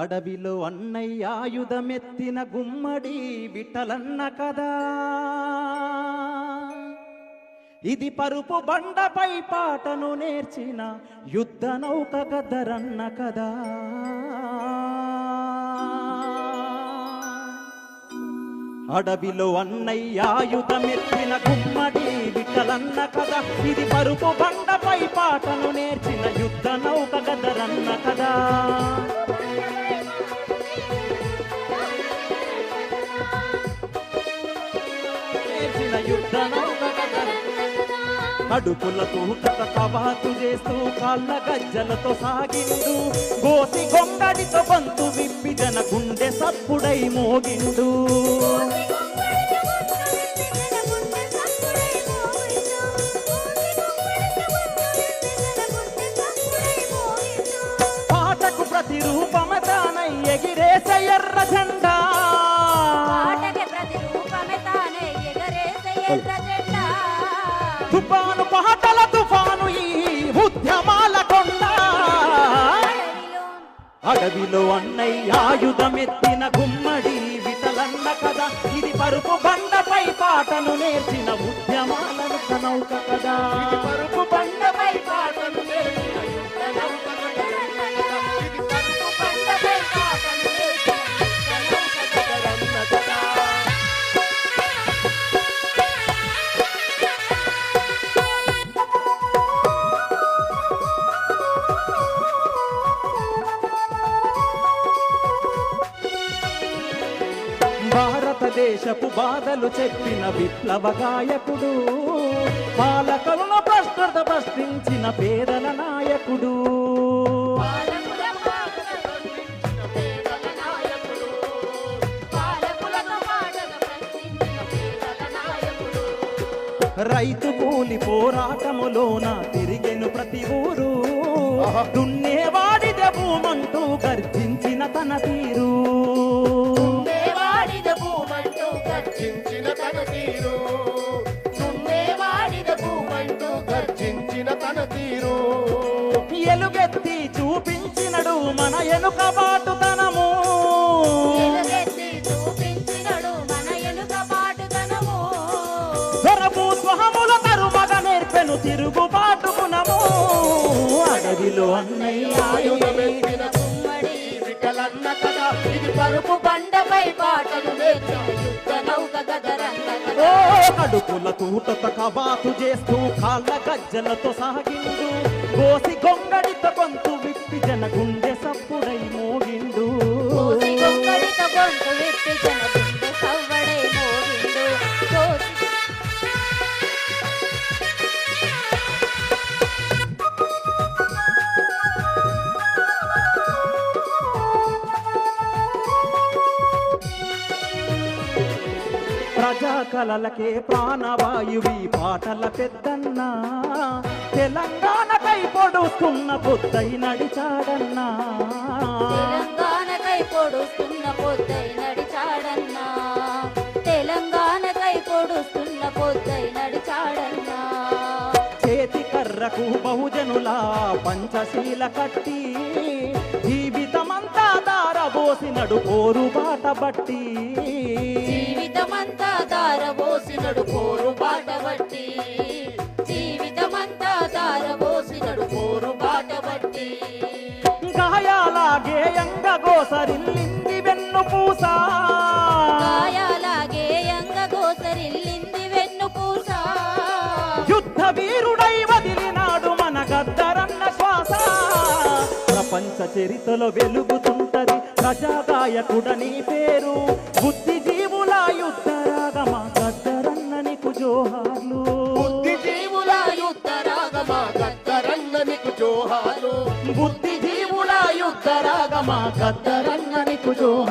అడవిలో అన్నయ్యాయుధమెత్తిన గుమ్మడి విఠలన్న కదా ఇది పరుపు బండపై పాటను నేర్చిన యుద్ధ నౌక గదరన్న కదా అడవిలో అన్నయ్యాయుధమెత్తిన గుమ్మడి విఠలన్న కదా ఇది పరుపు బండపై పాటను నేర్చిన నేర్చిన యుద్ధ నౌక గదరన్న కవాతు చేస్తూ కాళ్ళ గజ్జలతో సాగిండు. గోసి గొంగడితో బంతు విప్పి జన గుండె సప్పుడై మోగిండు. పాటకు ప్రతిరూపమ తానై ఎగిరేస ఎర్ర అడవిలో అన్నయ్య ఆయుధమెత్తిన గుమ్మడి విటలన్న కదా ఇది పరుపు బండపై పాటను నేర్చిన ఉద్యమాలను కనౌక కదా పరుపు భారతదేశపు బాధలు చెప్పిన విప్లవ గాయకుడు పాలకులను ప్రశ్నత ప్రశ్నించిన పేదల నాయకుడు. రైతు కూలి పోరాటములోన తిరిగెను ప్రతి ఊరు. దున్నేవాడిద భూమంటూ గర్జించిన తన తీరు. చూపించినడు మన ఎనుక బాటుతనము దొరపు స్వహముల తరుమగ నేర్పెను తిరుగుబాటు గుణము. అడవిలో అన్నయ్య వికలన్న కదా ఇది పరుపు బండపై పాటలు ఓ కడుపుల తూటత కబాతు చేస్తూ కాళ్ళ గజ్జలతో సాగిండు. కోసి గొంగడితో ప్రజా కలలకే ప్రాణవాయువి పాటల పెద్దన్న. తెలంగాణకై పొడుస్తున్న బుద్ధై నడిచాడన్నా. తెలంగాణకై పొడుస్తున్న పొద్దై నడిచాడన్నా. తెలంగాణకై పొడుస్తున్న పొద్దై నడిచాడన్నా. చేతి కర్రకు బహుజనుల పంచశీల కట్టి. దారబోసినడు పోరు బాట బట్టి. జీవితమంతా దారబోసినడు పోరు బాట బట్టి. జీవితమంతా దారబోసినడు పోరు బాట బట్టి. గాయాల గేయంగ గోసరిల్లింది వెన్ను పూస. చరితలో వెలుగుతుంటది. ప్రజాగాయకుడని పేరు. బుద్ధిజీవుల యుద్ధ రాగమ గద్దరన్న జోహార్లు. బుద్ధిజీవుల యుద్ధ రాగమ గద్దరన్న బుద్ధిజీవుల యుద్ధ రాగమ గద్దరన్న జోహార్లు.